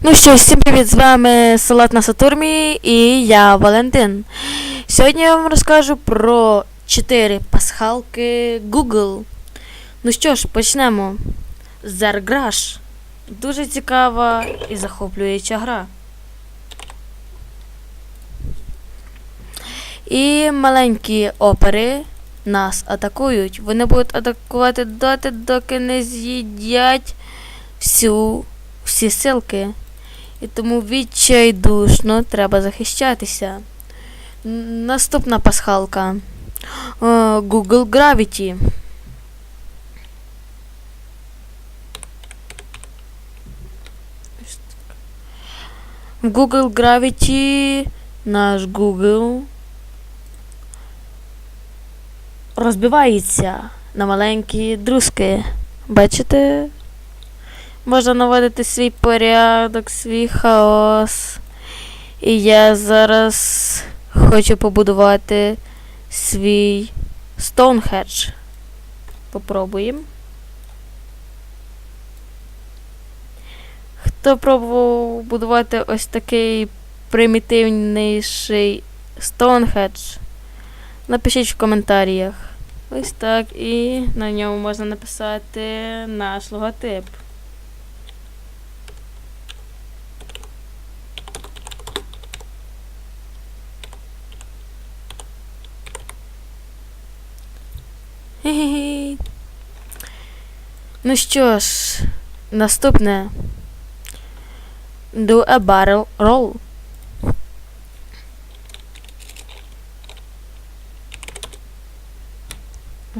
Ну що, всім привіт, з вами Салат на Сатурмі і я Валентин. Сьогодні я вам розкажу про 4 пасхалки Google. Ну що ж, почнемо. Зерграш. Дуже цікава і захоплююча гра. І маленькі опери нас атакують. Вони будуть атакувати доти, доки не з'їдять всю, всі силки. І тому відчайдушно треба захищатися. Наступна пасхалка. Google Gravity. В Google Gravity наш Google розбивається на маленькі друзки. Бачите? Можна наводити свій порядок, свій хаос. І я зараз хочу побудувати свій Stonehenge. Попробуємо. Хто пробував будувати ось такий примітивніший Stonehenge? Напишіть в коментарях. Ось так, і на ньому можна написати наш логотип. Ну що ж, наступне. Do a barrel roll.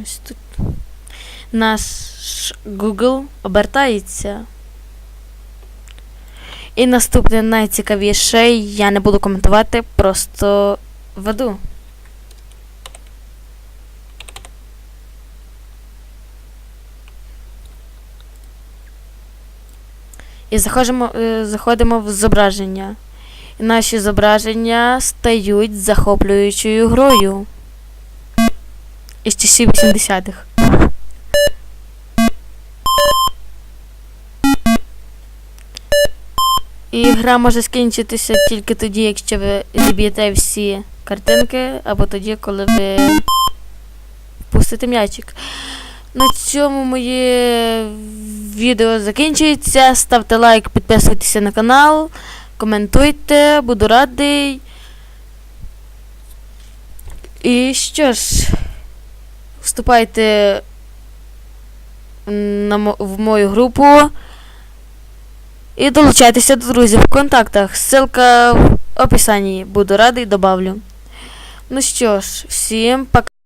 Ось тут. Наш Google обертається. І наступне найцікавіше я не буду коментувати, просто веду. І заходимо, е, заходимо в зображення. І наші зображення стають захоплюючою грою. Із часів 80-х. І гра може скінчитися тільки тоді, якщо ви зіб'єте всі картинки, або тоді, коли ви пустите м'ячик. На цьому моє відео закінчується. Ставте лайк, підписуйтеся на канал, коментуйте, буду радий. І що ж, вступайте на, в мою групу і долучайтеся до друзів в контактах. Ссылка в описанні. Буду радий, добавлю. Ну що ж, всім пока.